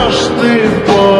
কাছে আসতে পারিনি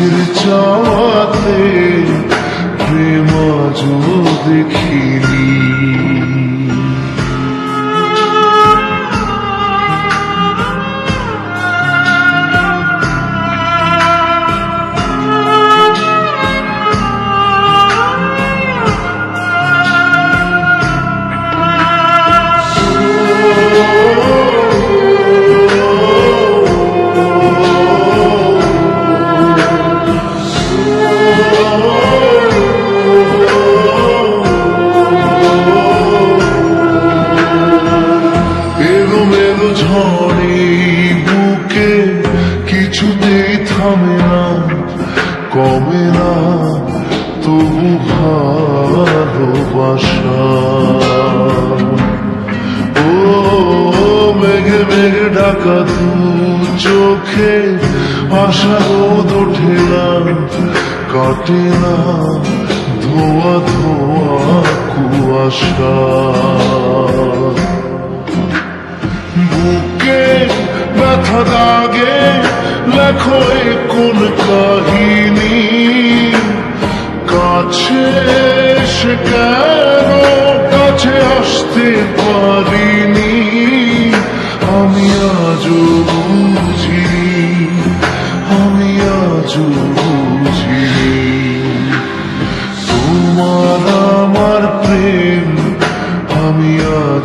চোখের চাওয়াতে প্রেম আজও দেখিনি। ঢাকা দু চোখে আশা রোদ ওঠে না কাটে না ধোয়া ধোয়া কুয়াশা। বুকে ব্যথা দাগে, লেখো কোন কাহিনী। কাছে কেন কাছে আসতে পারিনি